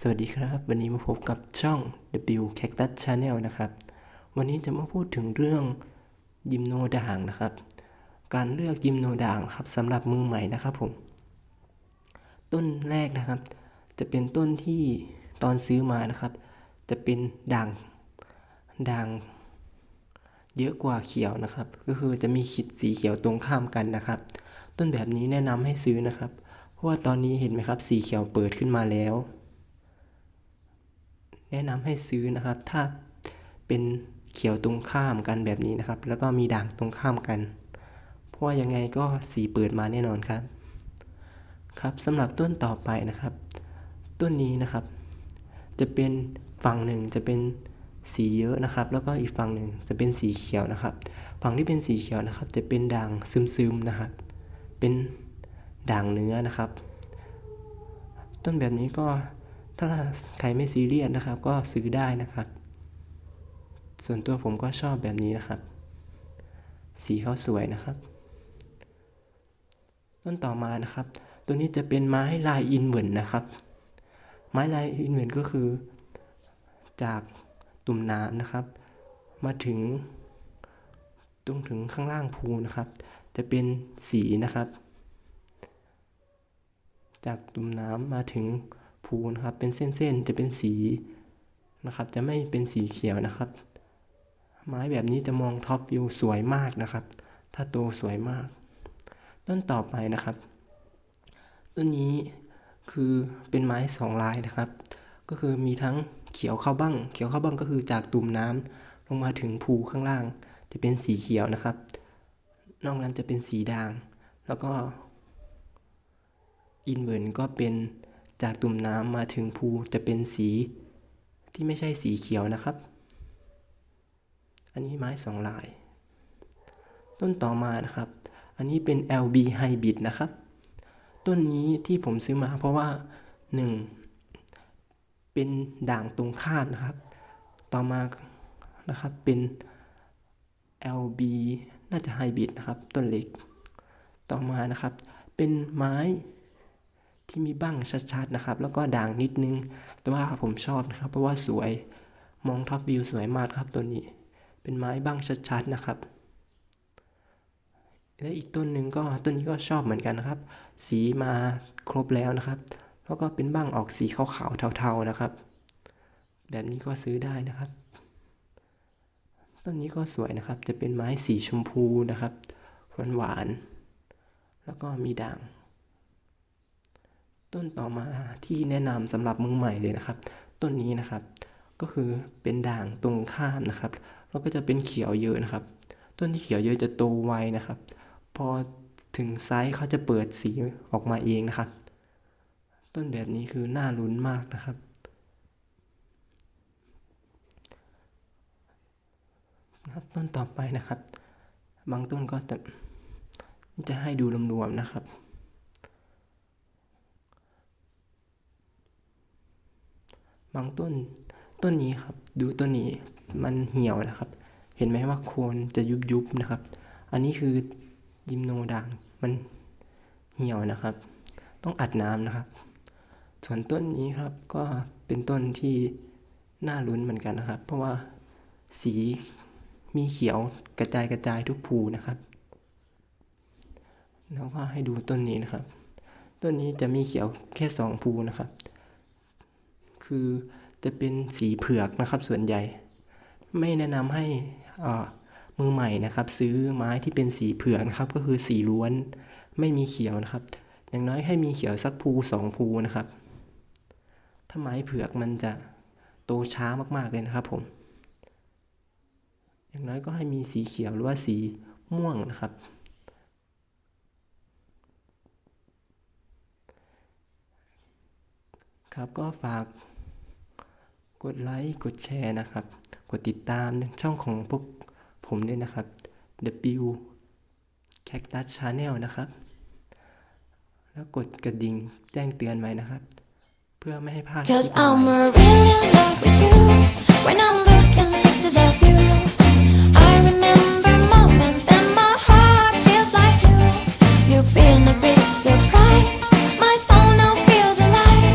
สวัสดีครับ วันนี้มาพบกับช่อง W Cactus Channel นะครับ วันนี้จะมาพูดถึงเรื่องยิมโนด่างนะครับ การเลือกยิมโนด่างครับสำหรับมือใหม่นะครับผม ต้นแรกนะครับ จะเป็นต้นที่ตอนซื้อมานะครับ จะเป็นด่างด่างเยอะกว่าเขียวนะครับ ก็คือจะมีขีดสีเขียวตรงข้ามกันนะครับ ต้นแบบนี้แนะนำให้ซื้อนะครับ เพราะว่าตอนนี้เห็นไหมครับ สีเขียวเปิดขึ้นมาแล้ว แนะนำให้ซื้อนะครับ ถ้าเป็นเขียวตรงข้ามกันแบบนี้นะครับ แล้วก็มีด่างตรงข้ามกัน เพราะว่ายังไงก็สีเปิดมาแน่นอนครับ ครับสำหรับต้นต่อไปนะครับ ต้นนี้นะครับ จะเป็นฝั่งหนึ่งจะเป็นสีเยอะนะครับ แล้วก็อีกฝั่งหนึ่งจะเป็นสีเขียวนะครับ ฝั่งที่เป็นสีเขียวนะครับ จะเป็นด่างซึมๆนะครับ เป็นด่างเนื้อนะครับ ต้นแบบนี้ก็ ถ้าใครไม่ซีเรียสนะครับ ก็ซื้อได้นะครับ ส่วนตัวผมก็ชอบแบบนี้นะครับ สีเขาสวยนะครับ ต้นต่อมานะครับ ตัวนี้จะเป็นไม้ลายอินเวินนะครับ ไม้ลายอินเวินก็คือ จากตุ่มน้ำนะครับ มาถึงตรงถึงข้างล่างภูนะครับ จะเป็นสีนะครับ จากตุ่มน้ำมาถึง ภูนะครับ เป็นเส้นๆ จะเป็นสีนะครับ จะไม่เป็นสีเขียวนะครับ ไม้แบบนี้จะมองท็อปวิวสวยมากนะครับ ถ้าโตสวยมาก ต้นต่อไปนะครับ ต้นนี้คือเป็นไม้สองลายนะครับ ก็คือมีทั้งเขียวเข้าบ้าง เขียวเข้าบ้างก็คือจากตุ่มน้ำลงมาถึงภูข้างล่าง จะเป็นสีเขียวนะครับ นอกนั้นจะเป็นสีด่าง แล้วก็อินเวิร์นก็เป็น จากตุ่มน้ำมาถึงภูจะเป็นสีที่ไม่ใช่สีเขียวนะครับ อันนี้ไม้สองลาย ต้นต่อมานะครับ อันนี้เป็น LB Hybrid นะครับ ต้นนี้ที่ผมซื้อมาเพราะว่า 1. เป็นด่างตรงข้ามนะครับ ต่อมานะครับเป็น LB น่าจะไฮบริดนะครับ ต้นเล็ก ต่อมานะครับ เป็นไม้ ที่มีบ้างชัดๆนะครับ แล้วก็ด่างนิดนึง แต่ว่าผมชอบนะครับ เพราะว่าสวยมองท็อปวิวสวยมากครับตัวนี้ เป็นไม้บ้างชัดๆนะครับและอีกต้นหนึ่งก็ต้นนี้ก็ชอบเหมือนกันนะครับ สีมาครบแล้วนะครับ แล้วก็เป็นบ้างออกสีขาวๆเทาๆนะครับ แบบนี้ก็ซื้อได้นะครับ ต้นนี้ก็สวยนะครับ จะเป็นไม้สีชมพูนะครับหวานๆแล้วก็มีด่าง ต้นต่อมาที่แนะนำสำหรับมือใหม่เลยนะครับ ต้นนี้นะครับ ก็คือเป็นด่างตรงข้ามนะครับ แล้วก็จะเป็นเขียวเยอะนะครับ ต้นที่เขียวเยอะจะโตไวนะครับ พอถึงไซส์เขาจะเปิดสีออกมาเองนะครับ ต้นแบบนี้คือน่าลุ้นมากนะครับครับต้นต่อไปนะครับ บางต้นก็จะจะให้ดูรวมๆนะครับ บางต้นต้นนี้ครับ ดูต้นนี้มันเหี่ยวนะครับ เห็นไหมว่าโคนจะยุบๆนะครับ อันนี้คือยิมโนด่างมันเหี่ยวนะครับ ต้องอัดน้ำนะครับ ส่วนต้นนี้ครับก็เป็นต้นที่น่าลุ้นเหมือนกันนะครับ เพราะว่าสีมีเขียวกระจายกระจายทุกภูนะครับแล้วก็ให้ดูต้นนี้นะครับ ต้นนี้จะมีเขียวแค่สองภูนะครับ คือจะเป็นสีเผือกนะครับส่วนใหญ่ ไม่แนะนำให้อ่ามือใหม่นะครับ ซื้อไม้ที่เป็นสีเผือกนะครับ ก็คือสีล้วนไม่มีเขียวนะครับ อย่างน้อยให้มีเขียวสักภูสองภูนะครับ ถ้าไม้เผือกมันจะโตช้ามากๆเลยนะครับผม อย่างน้อยก็ให้มีสีเขียวหรือว่าสีม่วงนะครับ ครับก็ฝาก กดไลค์กดแชร์นะครับ กดติดตามช่องของพวกผมด้วยนะครับ W Cactus Channel นะครับ แล้วกดกระดิ่งแจ้งเตือนไว้นะครับ เพื่อไม่ให้พลาดคลิ Cause ปใหม่ I'm really in love with you. When I'm looking, does that feel